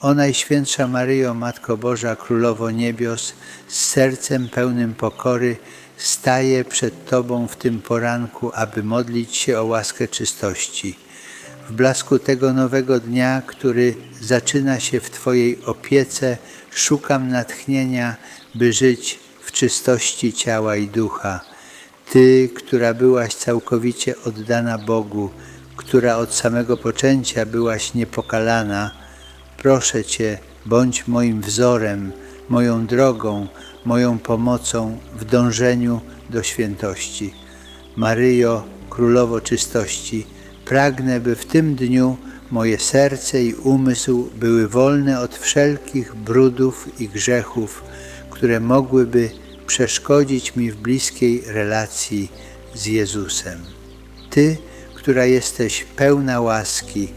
O Najświętsza Maryjo, Matko Boża, Królowo Niebios, z sercem pełnym pokory staję przed Tobą w tym poranku, aby modlić się o łaskę czystości. W blasku tego nowego dnia, który zaczyna się w Twojej opiece, szukam natchnienia, by żyć w czystości ciała i ducha. Ty, która byłaś całkowicie oddana Bogu, która od samego poczęcia byłaś niepokalana, proszę Cię, bądź moim wzorem, moją drogą, moją pomocą w dążeniu do świętości. Maryjo, Królowo czystości, pragnę, by w tym dniu moje serce i umysł były wolne od wszelkich brudów i grzechów, które mogłyby przeszkodzić mi w bliskiej relacji z Jezusem. Ty, która jesteś pełna łaski,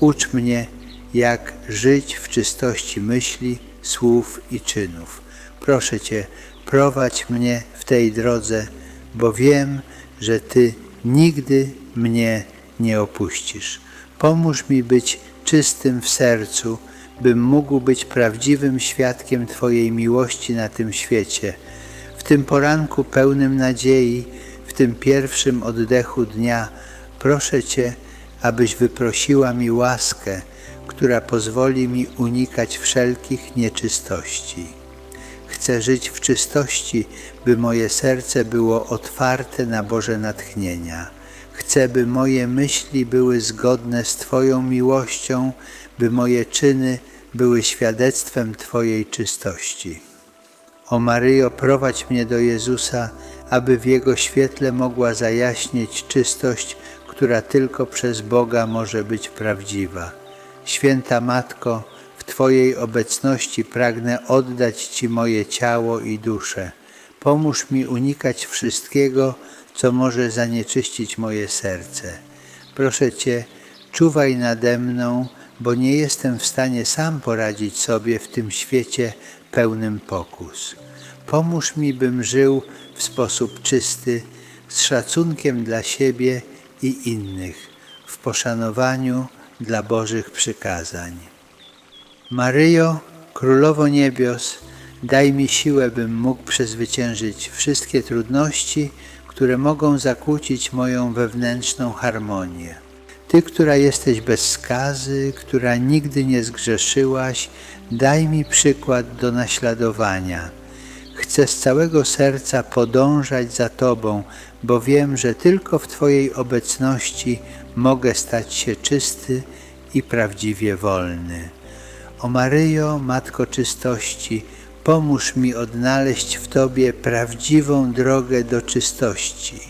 ucz mnie, jak żyć w czystości myśli, słów i czynów. Proszę Cię, prowadź mnie w tej drodze, bo wiem, że Ty nigdy mnie nie opuścisz. Pomóż mi być czystym w sercu, bym mógł być prawdziwym świadkiem Twojej miłości na tym świecie. W tym poranku pełnym nadziei, w tym pierwszym oddechu dnia, proszę Cię, abyś wyprosiła mi łaskę, która pozwoli mi unikać wszelkich nieczystości. Chcę żyć w czystości, by moje serce było otwarte na Boże natchnienia. Chcę, by moje myśli były zgodne z Twoją miłością, by moje czyny były świadectwem Twojej czystości. O Maryjo, prowadź mnie do Jezusa, aby w Jego świetle mogła zajaśnieć czystość, która tylko przez Boga może być prawdziwa. Święta Matko, w Twojej obecności pragnę oddać Ci moje ciało i duszę. Pomóż mi unikać wszystkiego, co może zanieczyścić moje serce. Proszę Cię, czuwaj nade mną, bo nie jestem w stanie sam poradzić sobie w tym świecie pełnym pokus. Pomóż mi, bym żył w sposób czysty, z szacunkiem dla siebie i innych, w poszanowaniu dla Bożych przykazań. Maryjo, Królowo Niebios, daj mi siłę, bym mógł przezwyciężyć wszystkie trudności, które mogą zakłócić moją wewnętrzną harmonię. Ty, która jesteś bez skazy, która nigdy nie zgrzeszyłaś, daj mi przykład do naśladowania. Chcę z całego serca podążać za Tobą, bo wiem, że tylko w Twojej obecności mogę stać się czysty i prawdziwie wolny. O Maryjo, Matko czystości, pomóż mi odnaleźć w Tobie prawdziwą drogę do czystości.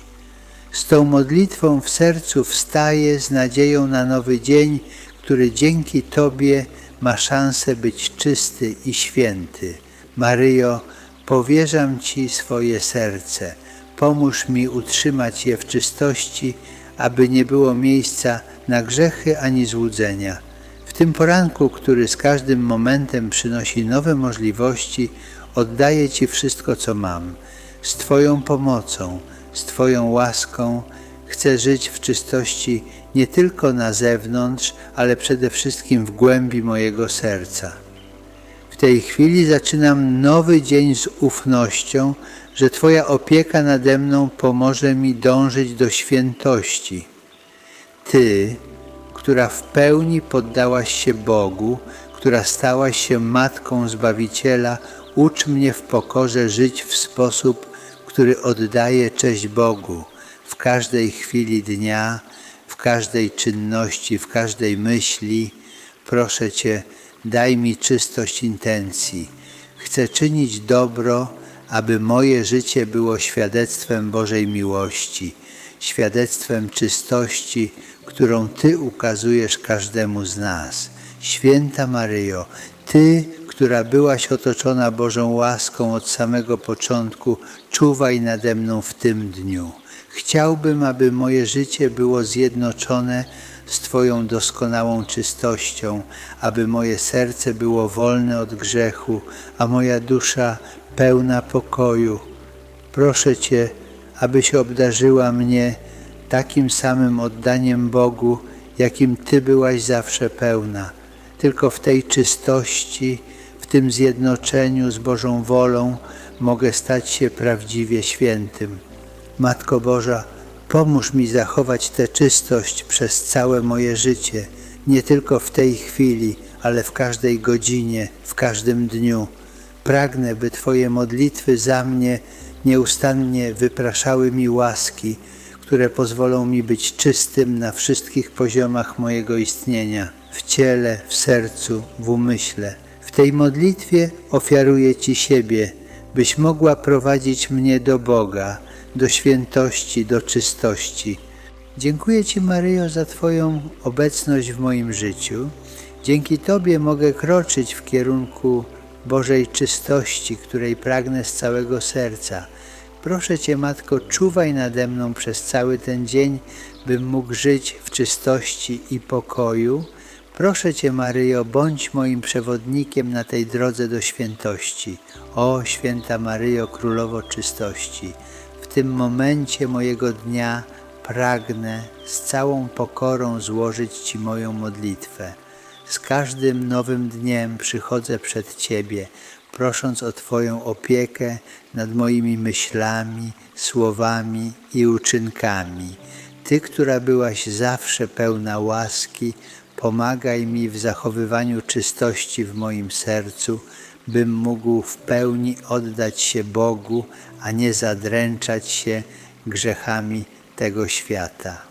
Z tą modlitwą w sercu wstaję z nadzieją na nowy dzień, który dzięki Tobie ma szansę być czysty i święty. Maryjo, powierzam Ci swoje serce. Pomóż mi utrzymać je w czystości, aby nie było miejsca na grzechy ani złudzenia. W tym poranku, który z każdym momentem przynosi nowe możliwości, oddaję Ci wszystko, co mam. Z Twoją pomocą, z Twoją łaską chcę żyć w czystości nie tylko na zewnątrz, ale przede wszystkim w głębi mojego serca. W tej chwili zaczynam nowy dzień z ufnością, że Twoja opieka nade mną pomoże mi dążyć do świętości. Ty, która w pełni poddałaś się Bogu, która stałaś się Matką Zbawiciela, ucz mnie w pokorze żyć w sposób, który oddaje cześć Bogu w każdej chwili dnia, w każdej czynności, w każdej myśli. Proszę Cię, daj mi czystość intencji. Chcę czynić dobro, aby moje życie było świadectwem Bożej miłości, świadectwem czystości, którą Ty ukazujesz każdemu z nas. Święta Maryjo, Ty, która byłaś otoczona Bożą łaską od samego początku, czuwaj nade mną w tym dniu. Chciałbym, aby moje życie było zjednoczone z Twoją doskonałą czystością, aby moje serce było wolne od grzechu, a moja dusza pełna pokoju. Proszę Cię, abyś obdarzyła mnie takim samym oddaniem Bogu, jakim Ty byłaś zawsze pełna. Tylko w tej czystości, w tym zjednoczeniu z Bożą wolą mogę stać się prawdziwie świętym. Matko Boża, pomóż mi zachować tę czystość przez całe moje życie, nie tylko w tej chwili, ale w każdej godzinie, w każdym dniu. Pragnę, by Twoje modlitwy za mnie nieustannie wypraszały mi łaski, które pozwolą mi być czystym na wszystkich poziomach mojego istnienia w ciele, w sercu, w umyśle. W tej modlitwie ofiaruję Ci siebie, byś mogła prowadzić mnie do Boga, do świętości, do czystości. Dziękuję Ci, Maryjo, za Twoją obecność w moim życiu. Dzięki Tobie mogę kroczyć w kierunku Bożej czystości, której pragnę z całego serca. Proszę Cię, Matko, czuwaj nade mną przez cały ten dzień, bym mógł żyć w czystości i pokoju. Proszę Cię, Maryjo, bądź moim przewodnikiem na tej drodze do świętości. O, święta Maryjo, Królowo czystości, tym momencie mojego dnia pragnę z całą pokorą złożyć Ci moją modlitwę. Z każdym nowym dniem przychodzę przed Ciebie, prosząc o Twoją opiekę nad moimi myślami, słowami i uczynkami. Ty, która byłaś zawsze pełna łaski, pomagaj mi w zachowywaniu czystości w moim sercu, bym mógł w pełni oddać się Bogu, a nie zadręczać się grzechami tego świata.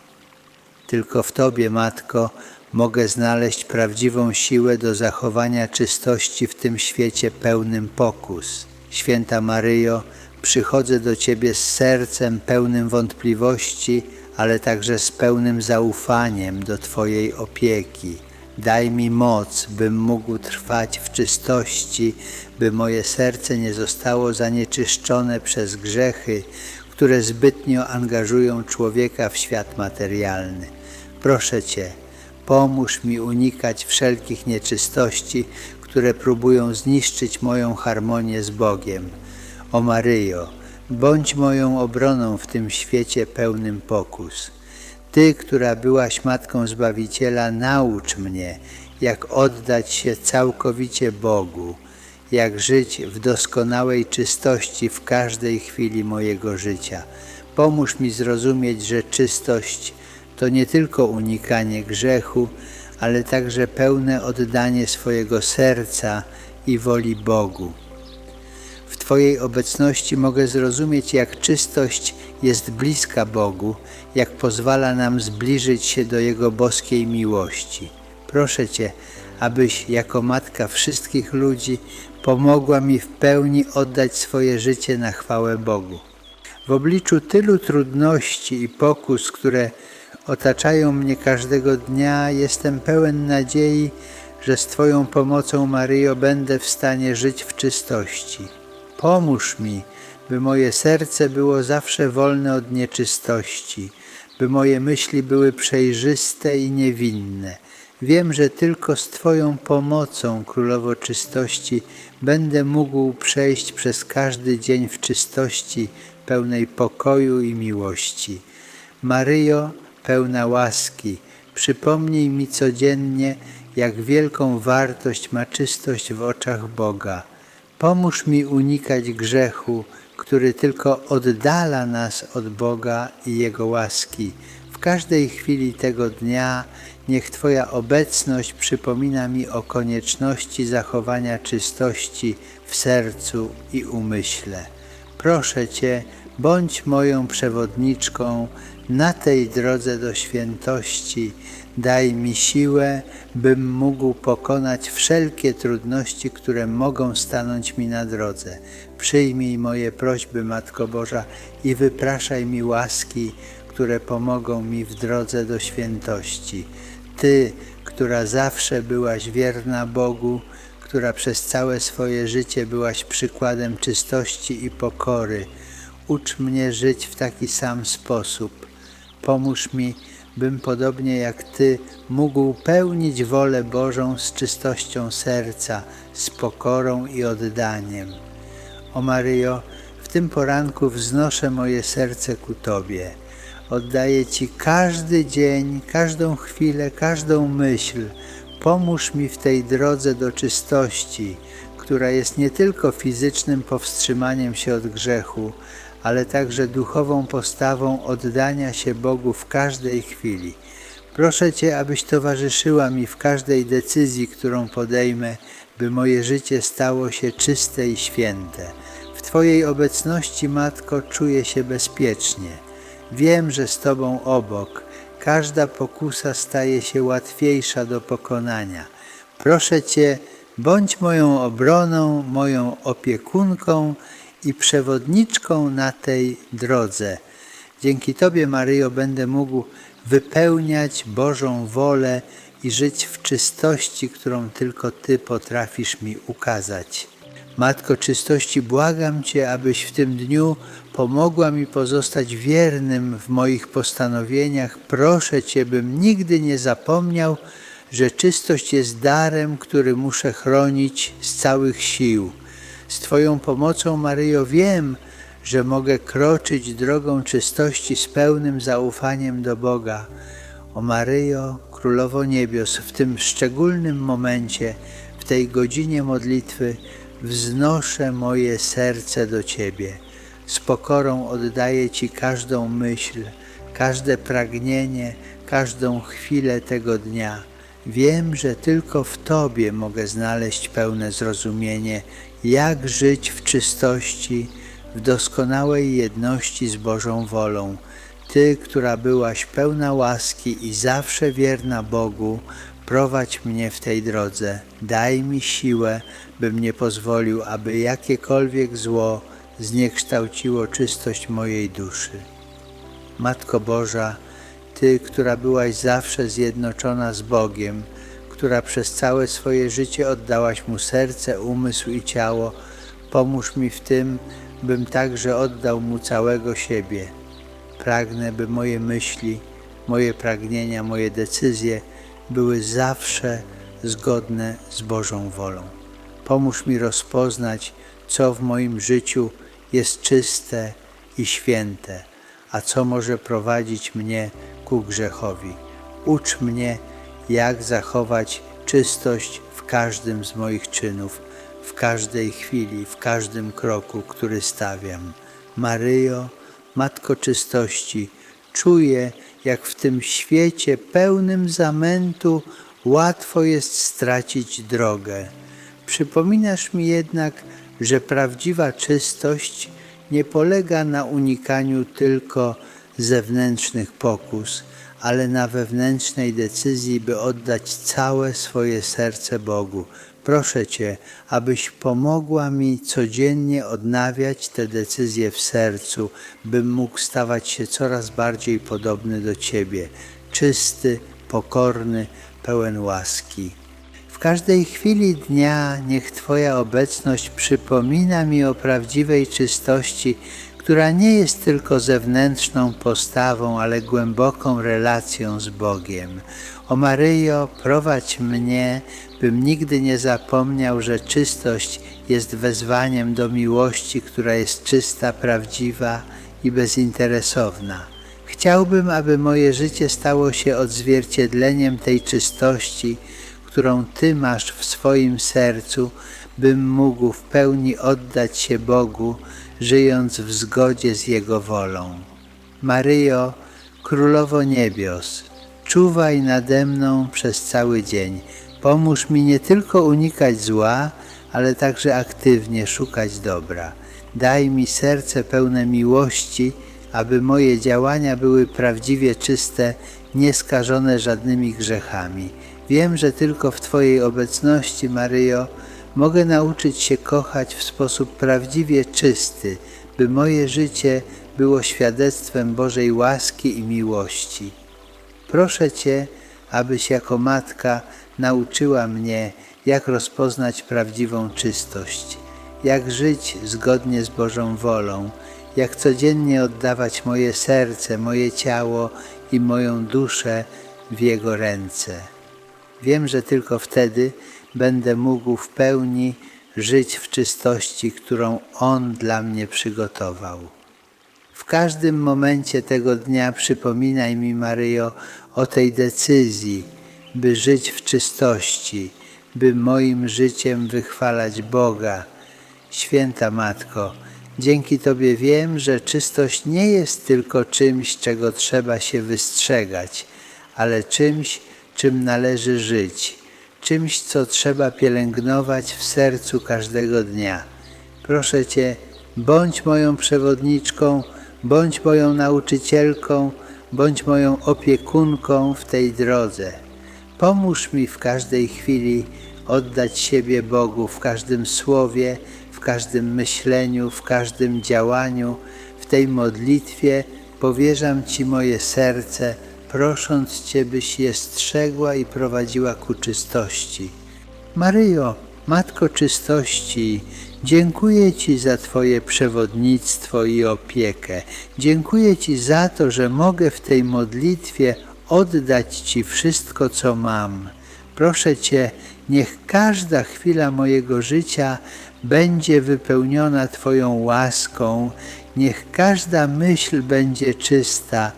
Tylko w Tobie, Matko, mogę znaleźć prawdziwą siłę do zachowania czystości w tym świecie pełnym pokus. Święta Maryjo, przychodzę do Ciebie z sercem pełnym wątpliwości, ale także z pełnym zaufaniem do Twojej opieki. Daj mi moc, bym mógł trwać w czystości, by moje serce nie zostało zanieczyszczone przez grzechy, które zbytnio angażują człowieka w świat materialny. Proszę Cię, pomóż mi unikać wszelkich nieczystości, które próbują zniszczyć moją harmonię z Bogiem. O Maryjo, bądź moją obroną w tym świecie pełnym pokus. Ty, która byłaś Matką Zbawiciela, naucz mnie, jak oddać się całkowicie Bogu, jak żyć w doskonałej czystości w każdej chwili mojego życia. Pomóż mi zrozumieć, że czystość to nie tylko unikanie grzechu, ale także pełne oddanie swojego serca i woli Bogu. W Twojej obecności mogę zrozumieć, jak czystość jest bliska Bogu, jak pozwala nam zbliżyć się do Jego boskiej miłości. Proszę Cię, abyś jako Matka wszystkich ludzi pomogła mi w pełni oddać swoje życie na chwałę Bogu. W obliczu tylu trudności i pokus, które otaczają mnie każdego dnia, jestem pełen nadziei, że z Twoją pomocą, Maryjo, będę w stanie żyć w czystości. Pomóż mi, by moje serce było zawsze wolne od nieczystości, by moje myśli były przejrzyste i niewinne. Wiem, że tylko z Twoją pomocą, Królowo Czystości, będę mógł przejść przez każdy dzień w czystości, pełnej pokoju i miłości. Maryjo, pełna łaski, przypomnij mi codziennie, jak wielką wartość ma czystość w oczach Boga. Pomóż mi unikać grzechu, który tylko oddala nas od Boga i Jego łaski. W każdej chwili tego dnia niech Twoja obecność przypomina mi o konieczności zachowania czystości w sercu i umyśle. Proszę Cię, bądź moją przewodniczką na tej drodze do świętości. Daj mi siłę, bym mógł pokonać wszelkie trudności, które mogą stanąć mi na drodze. Przyjmij moje prośby, Matko Boża, i wypraszaj mi łaski, które pomogą mi w drodze do świętości. Ty, która zawsze byłaś wierna Bogu, która przez całe swoje życie byłaś przykładem czystości i pokory, ucz mnie żyć w taki sam sposób. Pomóż mi, bym podobnie jak Ty mógł pełnić wolę Bożą z czystością serca, z pokorą i oddaniem. O Maryjo, w tym poranku wznoszę moje serce ku Tobie. Oddaję Ci każdy dzień, każdą chwilę, każdą myśl. Pomóż mi w tej drodze do czystości, która jest nie tylko fizycznym powstrzymaniem się od grzechu, ale także duchową postawą oddania się Bogu w każdej chwili. Proszę Cię, abyś towarzyszyła mi w każdej decyzji, którą podejmę, by moje życie stało się czyste i święte. W Twojej obecności, Matko, czuję się bezpiecznie. Wiem, że z Tobą obok każda pokusa staje się łatwiejsza do pokonania. Proszę Cię, bądź moją obroną, moją opiekunką i przewodniczką na tej drodze. Dzięki Tobie, Maryjo, będę mógł wypełniać Bożą wolę i żyć w czystości, którą tylko Ty potrafisz mi ukazać. Matko czystości, błagam Cię, abyś w tym dniu pomogła mi pozostać wiernym w moich postanowieniach. Proszę Cię, bym nigdy nie zapomniał, że czystość jest darem, który muszę chronić z całych sił. Z Twoją pomocą, Maryjo, wiem, że mogę kroczyć drogą czystości z pełnym zaufaniem do Boga. O Maryjo, Królowo Niebios, w tym szczególnym momencie, w tej godzinie modlitwy, wznoszę moje serce do Ciebie. Z pokorą oddaję Ci każdą myśl, każde pragnienie, każdą chwilę tego dnia. Wiem, że tylko w Tobie mogę znaleźć pełne zrozumienie, jak żyć w czystości, w doskonałej jedności z Bożą wolą. Ty, która byłaś pełna łaski i zawsze wierna Bogu, prowadź mnie w tej drodze. Daj mi siłę, bym nie pozwolił, aby jakiekolwiek zło zniekształciło czystość mojej duszy. Matko Boża, Ty, która byłaś zawsze zjednoczona z Bogiem, która przez całe swoje życie oddałaś Mu serce, umysł i ciało, pomóż mi w tym, bym także oddał Mu całego siebie. Pragnę, by moje myśli, moje pragnienia, moje decyzje były zawsze zgodne z Bożą wolą. Pomóż mi rozpoznać, co w moim życiu jest czyste i święte, a co może prowadzić mnie ku grzechowi. Ucz mnie, jak zachować czystość w każdym z moich czynów, w każdej chwili, w każdym kroku, który stawiam. Maryjo, Matko czystości, czuję, jak w tym świecie pełnym zamętu łatwo jest stracić drogę. Przypominasz mi jednak, że prawdziwa czystość nie polega na unikaniu tylko zewnętrznych pokus, ale na wewnętrznej decyzji, by oddać całe swoje serce Bogu. Proszę Cię, abyś pomogła mi codziennie odnawiać te decyzje w sercu, bym mógł stawać się coraz bardziej podobny do Ciebie, czysty, pokorny, pełen łaski. W każdej chwili dnia niech Twoja obecność przypomina mi o prawdziwej czystości, która nie jest tylko zewnętrzną postawą, ale głęboką relacją z Bogiem. O Maryjo, prowadź mnie, bym nigdy nie zapomniał, że czystość jest wezwaniem do miłości, która jest czysta, prawdziwa i bezinteresowna. Chciałbym, aby moje życie stało się odzwierciedleniem tej czystości, którą Ty masz w swoim sercu, bym mógł w pełni oddać się Bogu, żyjąc w zgodzie z Jego wolą. Maryjo, Królowo Niebios, czuwaj nade mną przez cały dzień. Pomóż mi nie tylko unikać zła, ale także aktywnie szukać dobra. Daj mi serce pełne miłości, aby moje działania były prawdziwie czyste, nieskażone żadnymi grzechami. Wiem, że tylko w Twojej obecności, Maryjo, mogę nauczyć się kochać w sposób prawdziwie czysty, by moje życie było świadectwem Bożej łaski i miłości. Proszę Cię, abyś jako matka nauczyła mnie, jak rozpoznać prawdziwą czystość, jak żyć zgodnie z Bożą wolą, jak codziennie oddawać moje serce, moje ciało i moją duszę w Jego ręce. Wiem, że tylko wtedy będę mógł w pełni żyć w czystości, którą On dla mnie przygotował. W każdym momencie tego dnia przypominaj mi, Maryjo, o tej decyzji, by żyć w czystości, by moim życiem wychwalać Boga. Święta Matko, dzięki Tobie wiem, że czystość nie jest tylko czymś, czego trzeba się wystrzegać, ale czymś, czym należy żyć, czymś, co trzeba pielęgnować w sercu każdego dnia. Proszę Cię, bądź moją przewodniczką, bądź moją nauczycielką, bądź moją opiekunką w tej drodze. Pomóż mi w każdej chwili oddać siebie Bogu w każdym słowie, w każdym myśleniu, w każdym działaniu. W tej modlitwie powierzam Ci moje serce, prosząc Cię, byś je strzegła i prowadziła ku czystości. Maryjo, Matko czystości, dziękuję Ci za Twoje przewodnictwo i opiekę. Dziękuję Ci za to, że mogę w tej modlitwie oddać Ci wszystko, co mam. Proszę Cię, niech każda chwila mojego życia będzie wypełniona Twoją łaską, niech każda myśl będzie czysta,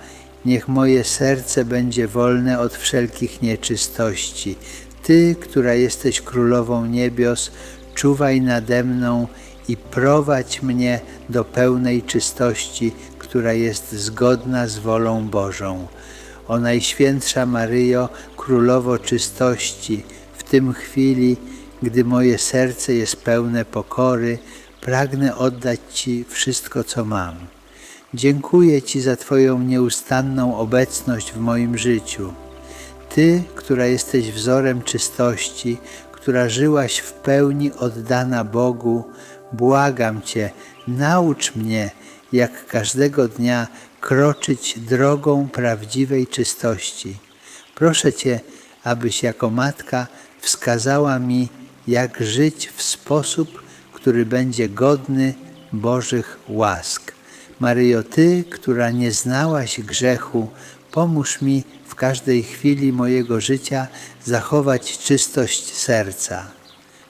niech moje serce będzie wolne od wszelkich nieczystości. Ty, która jesteś królową niebios, czuwaj nade mną i prowadź mnie do pełnej czystości, która jest zgodna z wolą Bożą. O Najświętsza Maryjo, Królowo czystości, w tym chwili, gdy moje serce jest pełne pokory, pragnę oddać Ci wszystko, co mam. Dziękuję Ci za Twoją nieustanną obecność w moim życiu. Ty, która jesteś wzorem czystości, która żyłaś w pełni oddana Bogu, błagam Cię, naucz mnie, jak każdego dnia kroczyć drogą prawdziwej czystości. Proszę Cię, abyś jako matka wskazała mi, jak żyć w sposób, który będzie godny Bożych łask. Maryjo, Ty, która nie znałaś grzechu, pomóż mi w każdej chwili mojego życia zachować czystość serca.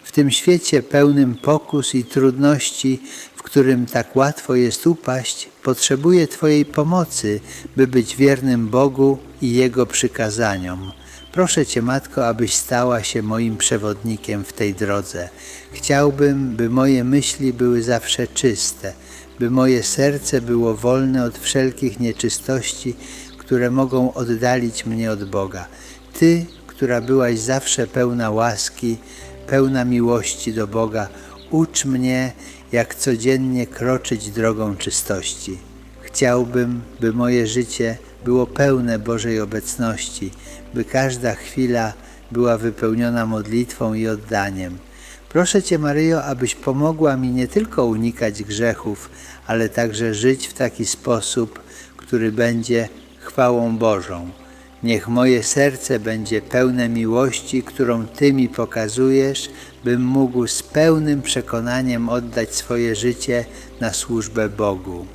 W tym świecie pełnym pokus i trudności, w którym tak łatwo jest upaść, potrzebuję Twojej pomocy, by być wiernym Bogu i Jego przykazaniom. Proszę Cię, Matko, abyś stała się moim przewodnikiem w tej drodze. Chciałbym, by moje myśli były zawsze czyste, by moje serce było wolne od wszelkich nieczystości, które mogą oddalić mnie od Boga. Ty, która byłaś zawsze pełna łaski, pełna miłości do Boga, ucz mnie, jak codziennie kroczyć drogą czystości. Chciałbym, by moje życie było pełne Bożej obecności, by każda chwila była wypełniona modlitwą i oddaniem. Proszę Cię, Maryjo, abyś pomogła mi nie tylko unikać grzechów, ale także żyć w taki sposób, który będzie chwałą Bożą. Niech moje serce będzie pełne miłości, którą Ty mi pokazujesz, bym mógł z pełnym przekonaniem oddać swoje życie na służbę Bogu.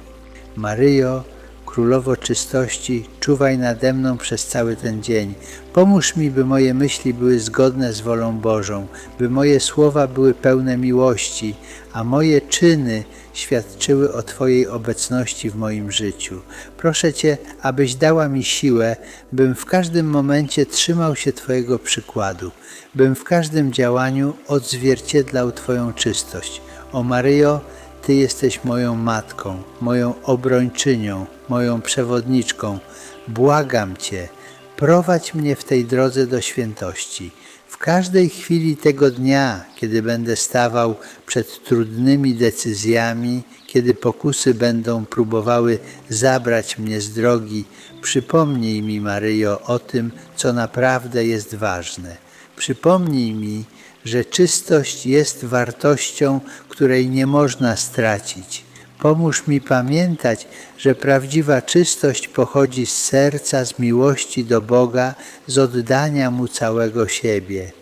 Maryjo, Królowo czystości, czuwaj nade mną przez cały ten dzień. Pomóż mi, by moje myśli były zgodne z wolą Bożą, by moje słowa były pełne miłości, a moje czyny świadczyły o Twojej obecności w moim życiu. Proszę Cię, abyś dała mi siłę, bym w każdym momencie trzymał się Twojego przykładu, bym w każdym działaniu odzwierciedlał Twoją czystość. O Maryjo, ty jesteś moją matką, moją obrończynią, moją przewodniczką. Błagam Cię, prowadź mnie w tej drodze do świętości. W każdej chwili tego dnia, kiedy będę stawał przed trudnymi decyzjami, kiedy pokusy będą próbowały zabrać mnie z drogi, przypomnij mi, Maryjo, o tym, co naprawdę jest ważne. Przypomnij mi, że czystość jest wartością, której nie można stracić. Pomóż mi pamiętać, że prawdziwa czystość pochodzi z serca, z miłości do Boga, z oddania Mu całego siebie.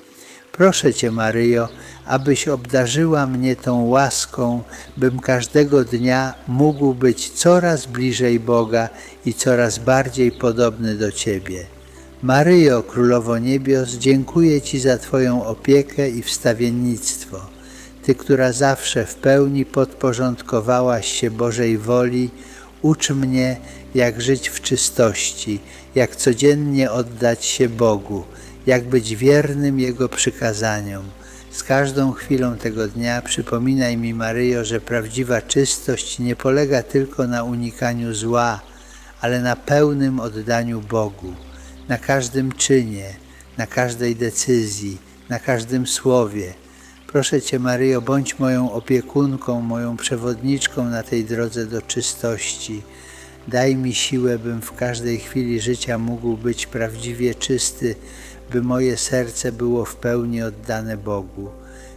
Proszę Cię, Maryjo, abyś obdarzyła mnie tą łaską, bym każdego dnia mógł być coraz bliżej Boga i coraz bardziej podobny do Ciebie. Maryjo, Królowo Niebios, dziękuję Ci za Twoją opiekę i wstawiennictwo. Ty, która zawsze w pełni podporządkowałaś się Bożej woli, ucz mnie, jak żyć w czystości, jak codziennie oddać się Bogu, jak być wiernym Jego przykazaniom. Z każdą chwilą tego dnia przypominaj mi, Maryjo, że prawdziwa czystość nie polega tylko na unikaniu zła, ale na pełnym oddaniu Bogu, na każdym czynie, na każdej decyzji, na każdym słowie. Proszę Cię, Maryjo, bądź moją opiekunką, moją przewodniczką na tej drodze do czystości. Daj mi siłę, bym w każdej chwili życia mógł być prawdziwie czysty, by moje serce było w pełni oddane Bogu.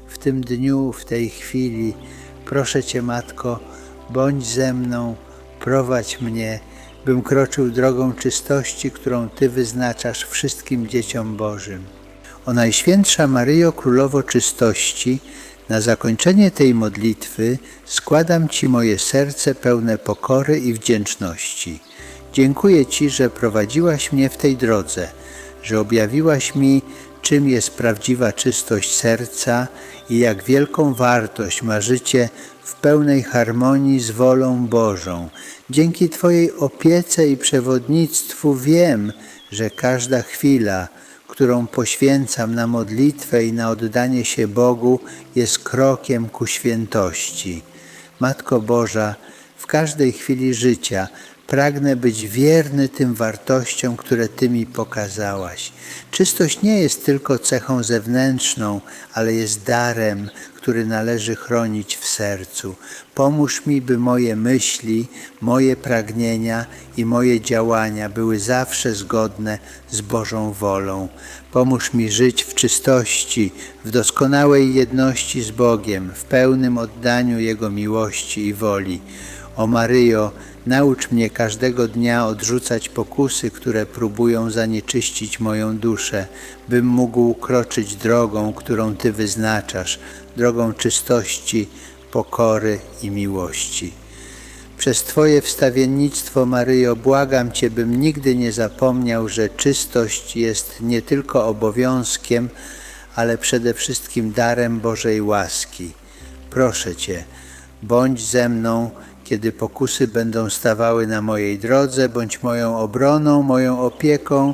W tym dniu, w tej chwili, proszę Cię, Matko, bądź ze mną, prowadź mnie, bym kroczył drogą czystości, którą Ty wyznaczasz wszystkim dzieciom Bożym. O Najświętsza Maryjo, Królowo Czystości, na zakończenie tej modlitwy składam Ci moje serce pełne pokory i wdzięczności. Dziękuję Ci, że prowadziłaś mnie w tej drodze, że objawiłaś mi, czym jest prawdziwa czystość serca i jak wielką wartość ma życie w pełnej harmonii z wolą Bożą. Dzięki Twojej opiece i przewodnictwu wiem, że każda chwila, którą poświęcam na modlitwę i na oddanie się Bogu, jest krokiem ku świętości. Matko Boża, w każdej chwili życia pragnę być wierny tym wartościom, które Ty mi pokazałaś. Czystość nie jest tylko cechą zewnętrzną, ale jest darem, który należy chronić w sercu. Pomóż mi, by moje myśli, moje pragnienia i moje działania były zawsze zgodne z Bożą wolą. Pomóż mi żyć w czystości, w doskonałej jedności z Bogiem, w pełnym oddaniu Jego miłości i woli. O Maryjo, naucz mnie każdego dnia odrzucać pokusy, które próbują zanieczyścić moją duszę, bym mógł kroczyć drogą, którą Ty wyznaczasz, drogą czystości, pokory i miłości. Przez Twoje wstawiennictwo, Maryjo, błagam Cię, bym nigdy nie zapomniał, że czystość jest nie tylko obowiązkiem, ale przede wszystkim darem Bożej łaski. Proszę Cię, bądź ze mną, kiedy pokusy będą stawały na mojej drodze, bądź moją obroną, moją opieką.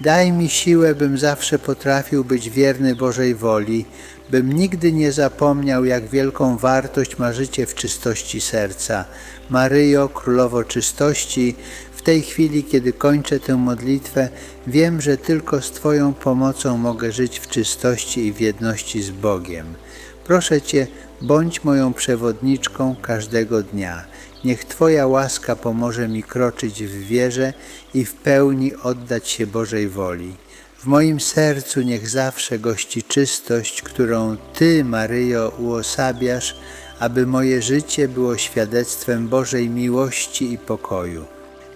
Daj mi siłę, bym zawsze potrafił być wierny Bożej woli, bym nigdy nie zapomniał, jak wielką wartość ma życie w czystości serca. Maryjo, Królowo Czystości, w tej chwili, kiedy kończę tę modlitwę, wiem, że tylko z Twoją pomocą mogę żyć w czystości i w jedności z Bogiem. Proszę Cię, bądź moją przewodniczką każdego dnia. Niech Twoja łaska pomoże mi kroczyć w wierze i w pełni oddać się Bożej woli. W moim sercu niech zawsze gości czystość, którą Ty, Maryjo, uosabiasz, aby moje życie było świadectwem Bożej miłości i pokoju.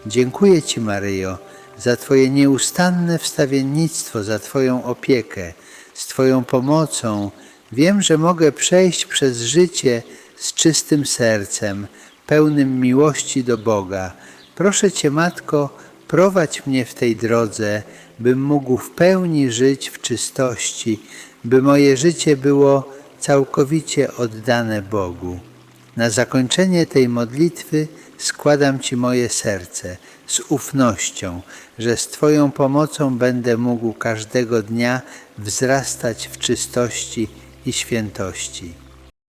Dziękuję Ci, Maryjo, za Twoje nieustanne wstawiennictwo, za Twoją opiekę. Z Twoją pomocą wiem, że mogę przejść przez życie z czystym sercem, pełnym miłości do Boga. Proszę Cię, Matko, prowadź mnie w tej drodze, bym mógł w pełni żyć w czystości, by moje życie było całkowicie oddane Bogu. Na zakończenie tej modlitwy składam Ci moje serce z ufnością, że z Twoją pomocą będę mógł każdego dnia wzrastać w czystości i świętości.